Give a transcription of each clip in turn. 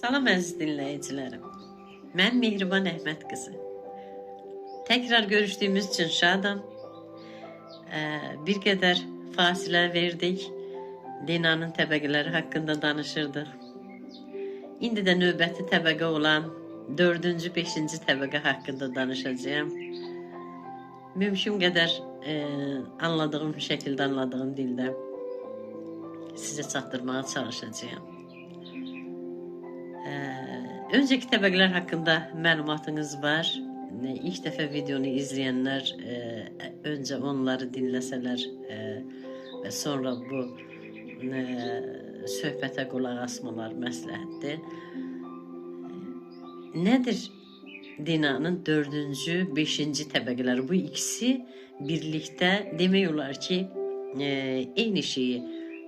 Salam əziz dinləyicilərim. Mən Mehriban Əhməd qızı. Təkrar görüşdüyümüz üçün şadam. Ee, bir qədər fasilə verdik. Dinanın təbəqələri haqqında danışırdıq. İndi də növbəti təbəqə olan 4-cü, 5-ci təbəqə haqqında danışacağam. Mümkün qədər e, anladığım şəkildə, anladığım dildə sizə çatdırmağa çalışacağam. Ee, önceki təbəqələr haqqında məlumatınız var. İlk dəfə videonu izləyənlər e, öncə onları dinləsələr e, və sonra bu e, söhbətə qulaq asmalar məsləhətdir. Nədir Dinanın dördüncü, beşinci təbəqələri? Bu ikisi birlikdə demək olar ki, e, eyni şeyi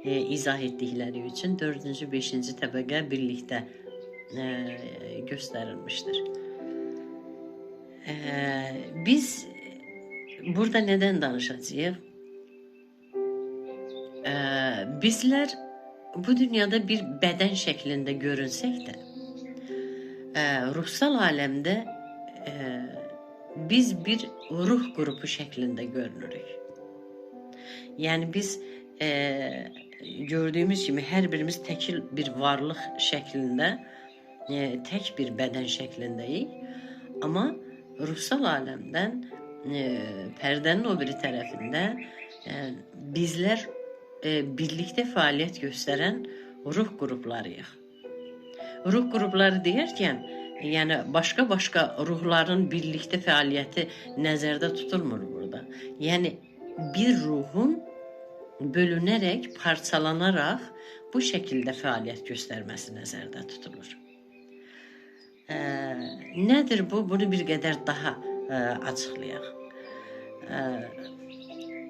e, izah etdikləri üçün dördüncü, beşinci təbəqə birlikdə e, gösterilmiştir. E, biz burada neden danışacağız? E, bizler bu dünyada bir beden şeklinde görünsek de e, ruhsal alemde e, biz bir ruh grubu şeklinde görünürük. Yani biz e, gördüğümüz gibi her birimiz tekil bir varlık şeklinde e, tek bir beden şeklindeyik. Ama ruhsal alemden e, perdenin o bir tarafında e, bizler e, birlikte faaliyet gösteren ruh gruplarıyıq. Ruh grupları deyərkən, yəni başqa başqa ruhların birlikte fəaliyyəti nəzərdə tutulmur burada. Yəni bir ruhun bölünərək, parçalanaraq bu şəkildə fəaliyyət göstərməsi nəzərdə tutulur. Ee, nedir bu? Bunu bir qədər daha e, açıqlayaq. Ee,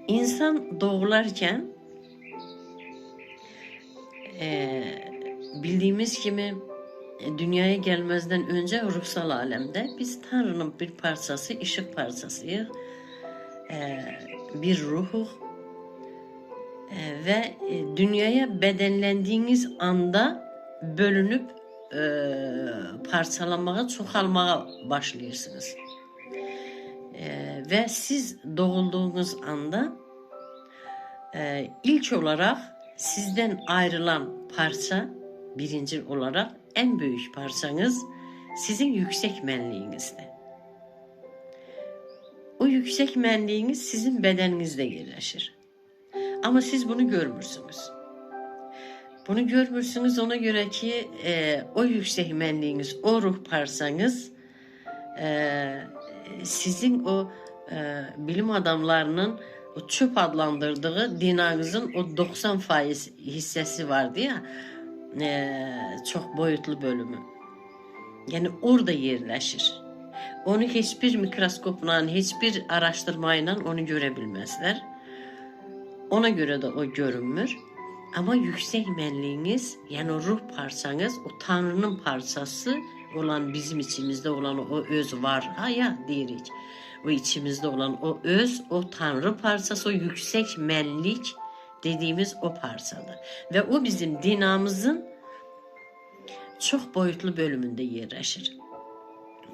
insan doğularkən e, bildiyimiz kimi e, dünyaya gelmezden önce ruhsal alemde biz Tanrı'nın bir parçası, ışık parçasıyıq. Ee, bir ruhuq Ee, ve e, dünyaya bedenlendiğiniz anda bölünüp e, parçalanmağa, çoxalmağa başlayırsınız. E, ve siz doğulduğunuz anda e, ilk olarak sizden ayrılan parça birinci olarak en büyük parçanız sizin yüksek mənliyinizdir. O yüksek mənliyiniz sizin bedeninizde yerleşir. Ama siz bunu görmürsünüz. Bunu görmürsünüz ona göre ki e, o yüksek mənliyiniz, o ruh parçanız e, sizin o e, bilim adamlarının o çöp adlandırdığı dinanızın o 90 faiz hissesi vardı ya e, çok boyutlu bölümü. Yani orada yerleşir. Onu hiçbir mikroskopla, hiçbir araştırmayla onu görebilmezler. Ona göre de o görünmür. Ama yüksek mənliyiniz, yani ruh parçanız, o Tanrı'nın parçası olan bizim içimizde olan o öz var. Ya deyirik. O içimizde olan o öz, o Tanrı parçası, o yüksek mənlik dediğimiz o parçadır. Ve o bizim dinamızın çok boyutlu bölümünde yerleşir.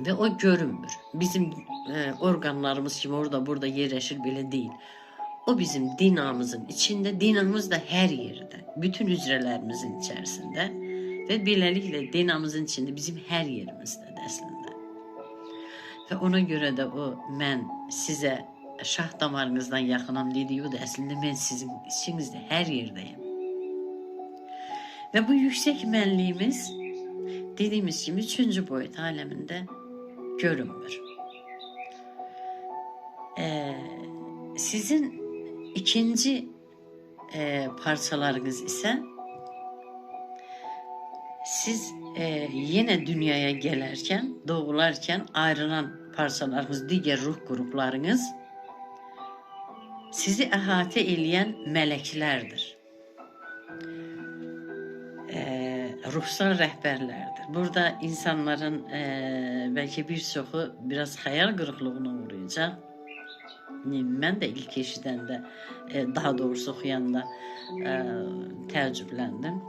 Ve o görünmür. Bizim e, organlarımız kimi orada burada yerleşir bile değil. O bizim dinamızın içinde, dinamız da her yerde. Bütün hücrelerimizin içerisinde. Ve beləliklə dinamızın içinde bizim her yerimizdə əslində. Və ona görə də o mən sizə şah damarınızdan yaxınam dediyi da əslində mən sizin içinizdə hər yerdəyim. Və bu yüksək mənliyimiz dediğimiz kimi üçüncü boyut aleminde görünmür. Ee, sizin ikinci e, parçalarınız ise siz e, yine dünyaya gelerken, doğularken ayrılan parçalarınız, diğer ruh gruplarınız sizi əhatə eləyən mələklərdir. E, ruhsal rəhbərlərdir. Burada insanların e, belki bir çoxu biraz hayal qırıqlığına uğrayacaq. Mən də ilk eşidəndə, e, daha doğrusu oxuyanda e, təəccübləndim.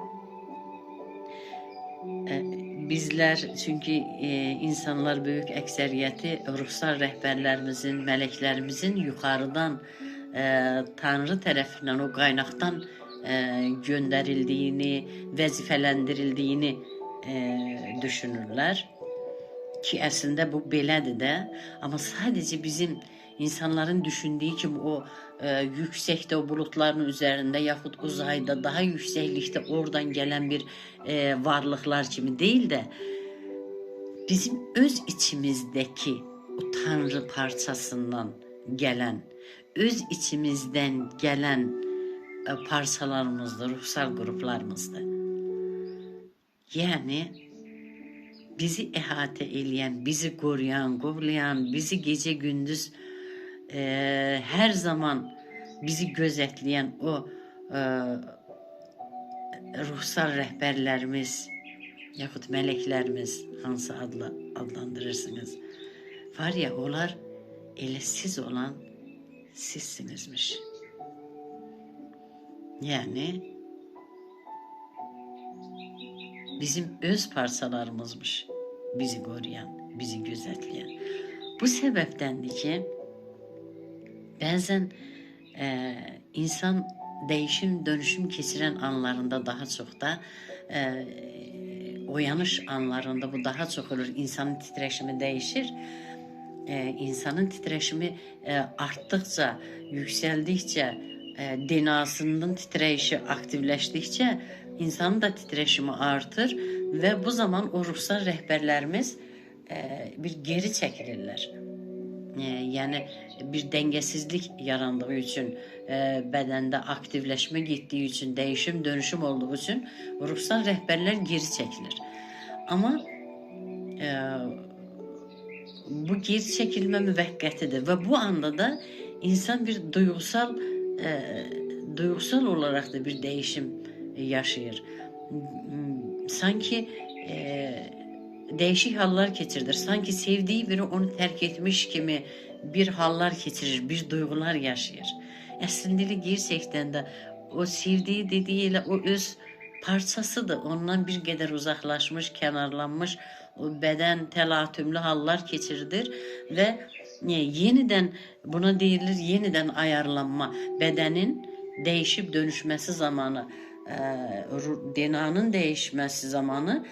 E, çünkü e, insanlar büyük ekseriyeti ruhsal rehberlerimizin, meleklerimizin yukarıdan e, Tanrı tarafından o kaynaktan e, gönderildiğini, vazifelendirildiğini e, düşünürler. Ki aslında bu belədir de ama sadece bizim insanların düşündüğü gibi o e, yüksekte o bulutların üzerinde yahut uzayda daha yükseklikte oradan gelen bir e, varlıklar gibi değil de bizim öz içimizdeki o Tanrı parçasından gelen, öz içimizden gelen e, parçalarımızdır, ruhsal gruplarımızdır. Yani bizi ihate eleyen, bizi koruyan, kollayan, bizi gece gündüz e, her zaman bizi gözetleyen o e, ruhsal rehberlerimiz yahut meleklerimiz hansı adla adlandırırsınız. Var ya onlar ele siz olan sizsinizmiş. Yani bizim öz parçalarımızmış bizi koruyan, bizi gözetleyen. Bu sebeptendi ki bazen e, insan değişim dönüşüm geçiren anlarında daha çok da e, uyanış anlarında bu daha çok olur. İnsanın titreşimi değişir. E, insanın titreşimi e, arttıkça, yükseldikçe, e, dinasının titreyişi aktifleştikçe insanın da titreşimi artır ve bu zaman o ruhsal rehberlerimiz e, bir geri çekilirler. E, yani bir dengesizlik yarandığı için, e, bedende aktifleşme gittiği için, değişim dönüşüm olduğu için ruhsal rehberler geri çekilir. Ama e, bu geri çekilme müvekkatidir ve bu anda da insan bir duygusal e, duygusal olarak da bir değişim yaşayır. Sanki e, değişik hallar geçirilir. Sanki sevdiği biri onu terk etmiş gibi bir hallar geçirir, bir duygular yaşayır. Aslında gerçekten de o sevdiği dediğiyle o öz parçası da ondan bir kadar uzaklaşmış, kenarlanmış, o beden telatümlü hallar geçirilir ve e, yeniden buna deyilir yeniden ayarlanma bedenin değişip dönüşmesi zamanı e, DNA'nın değişmesi zamanı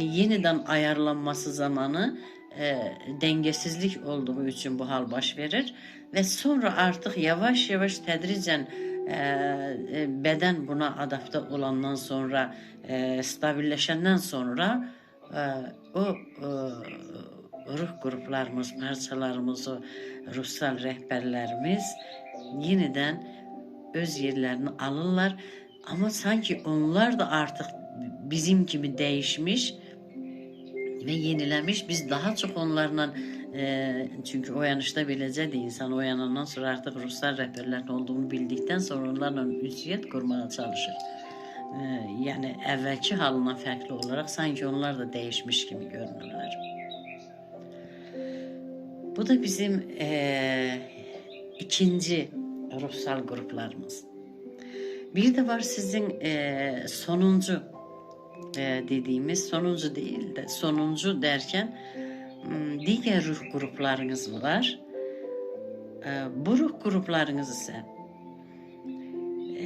yeniden ayarlanması zamanı e, dengesizlik olduğu için bu hal baş verir ve sonra artık yavaş yavaş tedricen e, e, beden buna adapte olandan sonra e, stabilleşenden sonra e, o e, ruh gruplarımız, parçalarımız, o ruhsal rehberlerimiz yeniden öz yerlerini alırlar. Ama sanki onlar da artık bizim gibi değişmiş ve yenilemiş. Biz daha çok onlarla e, çünkü uyanışta biləcədi insan uyanandan sonra artık ruhsal rehberlerin olduğunu bildikten sonra onlarla ünsiyet kurmaya çalışır. E, yani evvelki halına farklı olarak sanki onlar da değişmiş gibi görünürler. Bu da bizim e, ikinci ruhsal gruplarımız. Bir de var sizin e, sonuncu e, dediğimiz sonuncu değil de sonuncu derken m, diğer ruh gruplarınız var. E, bu ruh gruplarınız ise e,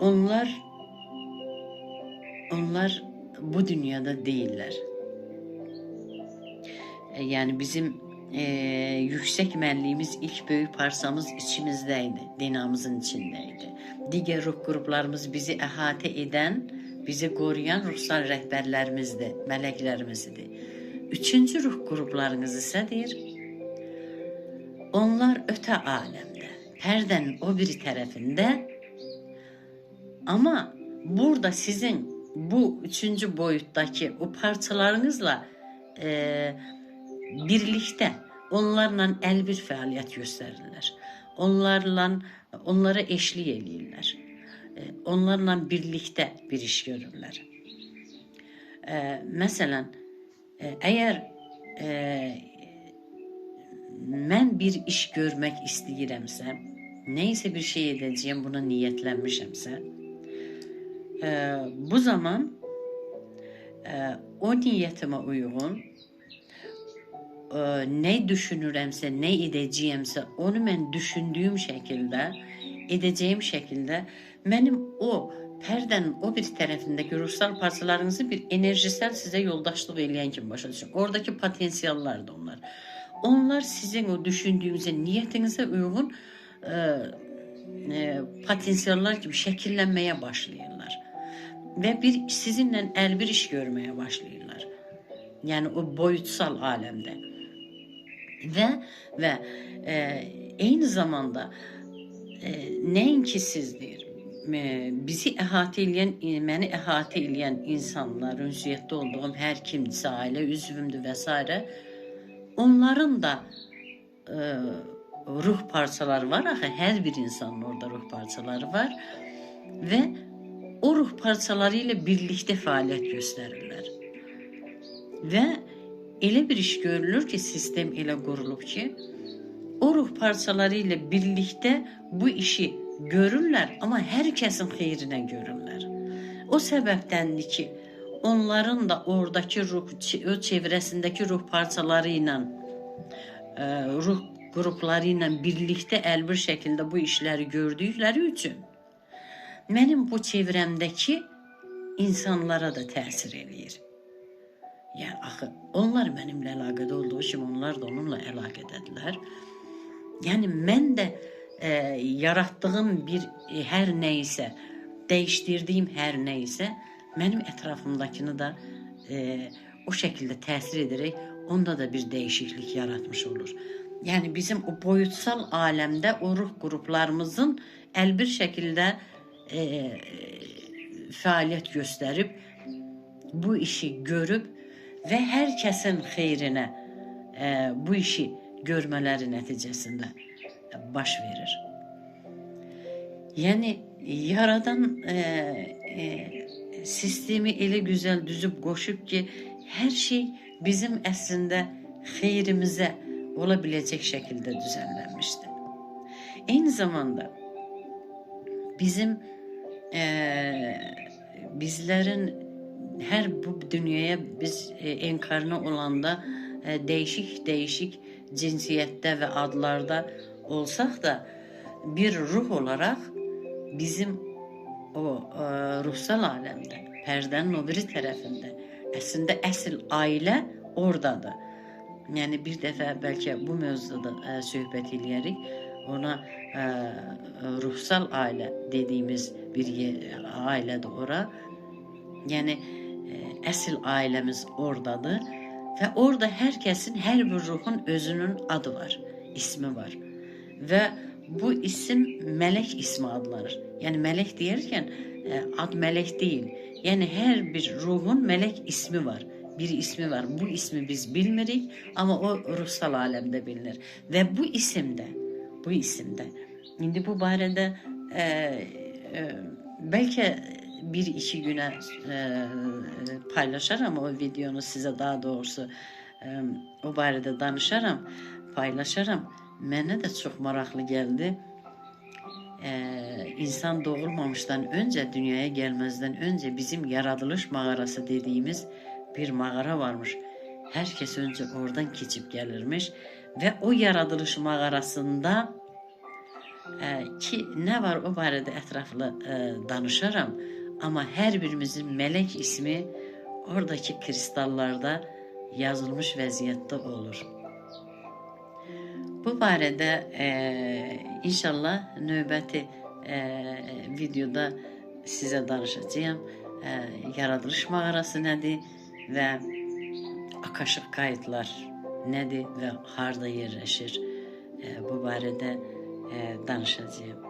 onlar onlar bu dünyada değiller. Yani bizim e, yüksek menliğimiz ilk büyük parçamız içimizdeydi, dinamızın içindeydi. Diğer ruh gruplarımız bizi ihate eden, bizi koruyan ruhsal rehberlerimizdi, meleklerimizdi. Üçüncü ruh gruplarınız isedir. Onlar öte alemde, perdenin o biri tarafında ama burada sizin bu üçüncü boyuttaki o parçalarınızla e, birlikte onlarla el bir fəaliyyət göstərirlər. Onlarla onlara eşlik eləyirlər. E, Onlarla birlikte bir iş görürlər. E, məsələn, e, əgər e, mən bir iş görmək istəyirəmsə, neysə bir şey edəcəyəm, buna niyyətlənmişəmsə, e, bu zaman e, o niyetime uygun e, ne düşünüremse, ne edeceğimse onu ben düşündüğüm şekilde, edeceğim şekilde benim o perdenin o bir tarafındaki ruhsal parçalarınızı bir enerjisel size yoldaşlık eyleyen kim başa düşün. Oradaki potansiyeller de onlar. Onlar sizin o düşündüğünüze, niyetinize uygun e, e, potansiyeller gibi şekillenmeye başlıyorlar. Ve bir sizinle el bir iş görmeye başlıyorlar. Yani o boyutsal alemde. Ve ve e, aynı zamanda e, neyinki sizdir? E, bizi ehate edeyen, e, beni ehate edeyen insanlar, ünsiyette olduğum her kimse, aile üzvümdü vesaire. Onların da e, ruh parçaları var. Aha, her bir insanın orada ruh parçaları var. Ve o ruh parçalarıyla birlikte faaliyet gösterirler. Ve elə bir iş görülür ki, sistem elə qurulub ki, o ruh parçalarıyla birlikte bu işi görürler ama herkesin xeyrinə görürlər. O səbəbdəndir ki, onların da oradaki ruh, o çevrəsindəki ruh parçaları ilə e, ruh qrupları ilə birlikdə əlbir şəkildə bu işləri gördükləri üçün mənim bu çevrəmdəki insanlara da təsir eləyir. Yani axı onlar benimle əlaqədə olduğu kimi onlar da onunla əlaqədədirlər. Yəni mən də e, yaratdığım bir e, isə, dəyişdirdiyim hər nə isə mənim ətrafımdakını da e, o şəkildə təsir edərək onda da bir dəyişiklik yaratmış olur. Yəni bizim o boyutsal aləmdə o ruh qruplarımızın əlbir şəkildə e, fəaliyyət göstərib bu işi görüb və hər kəsin xeyrinə e, bu işi görmələri nəticəsində baş verir. Yəni yaradan e, e, sistemi elə gözəl düzüb qoşub ki, hər şey bizim əslində xeyrimizə ola biləcək şəkildə düzənlənmişdir. Eyni zamanda bizim e, bizlerin her bu dünyaya biz e, enkarne olanda e, değişik değişik cinsiyette ve adlarda olsak da bir ruh olarak bizim o e, ruhsal alemde, perdenin o biri tarafında aslında əsl aile oradadır. Yani bir defa belki bu mevzuda e, söhbət eləyərik. Ona e, ruhsal aile dediğimiz bir ye- aile de ora. Yani e, əsl ailəmiz oradadır və orada hər kəsin, hər bir ruhun özünün adı var, ismi var. Və bu isim mələk ismi adlanır. Yəni mələk deyərkən e, ad mələk deyil. Yəni hər bir ruhun mələk ismi var. Bir ismi var. Bu ismi biz bilmirik ama o ruhsal alemde bilinir. Ve bu isimde, bu isimde. Şimdi bu barədə e, e, belki bir iki güne e, paylaşaram o videonu size daha doğrusu e, o barədə danışaram, paylaşaram. Mənə də çox maraqlı gəldi. E, insan doğulmamıştan önce, dünyaya gelmezden önce bizim yaratılış mağarası dediğimiz bir mağara varmış. Herkes önce oradan geçip gelirmiş ve o yaratılış mağarasında e, ki ne var o barədə ətraflı e, danışaram. Ama her birimizin melek ismi oradaki kristallarda yazılmış vəziyyətdə olur. Bu barədə e, inşallah növbəti e, videoda sizə danışacağım. E, yaradılış mağarası nədir və akaşıq qayıtlar nədir və harda yerləşir? E, bu barədə e, danışacağım.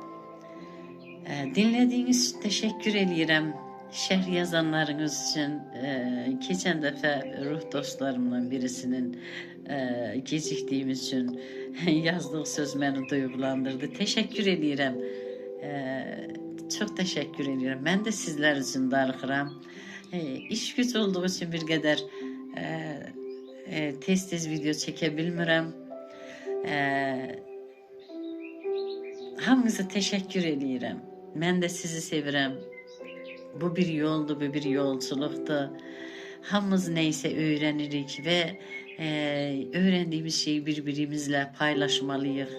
E, dinlediğiniz için teşekkür ediyorum. Şerh yazanlarınız için e, geçen defa ruh dostlarımdan birisinin e, geciktiğimiz için yazdığı söz beni duygulandırdı. Teşekkür ediyorum. E, çok teşekkür ediyorum. Ben de sizler için darıxıram. E, iş güç olduğu için bir qədər e, e, tez tez video çəkə bilmirəm. E, hamınıza teşekkür ediyorum. Ben de sizi sevirəm. Bu bir yoldu, bu bir yolculuktu. hamımız neyse öğrenirik ve e, öğrendiğimiz şeyi birbirimizle paylaşmalıyız.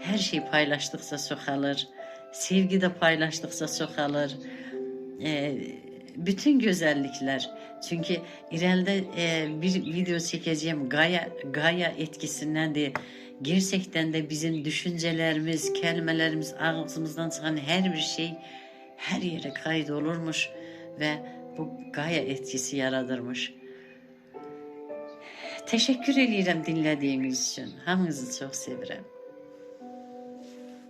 Her şey paylaştıkça çoxalır. Sevgi de paylaştıkça çoxalır. E, bütün güzellikler. Çünkü ileride e, bir video çekeceğim Gaia, Gaia etkisinden de gerçekten de bizim düşüncelerimiz, kelimelerimiz, ağzımızdan çıkan her bir şey her yere kaydolurmuş ve bu Gaia etkisi yaradırmış. Teşekkür ederim dinlediğiniz için. Hamınızı çok seviyorum.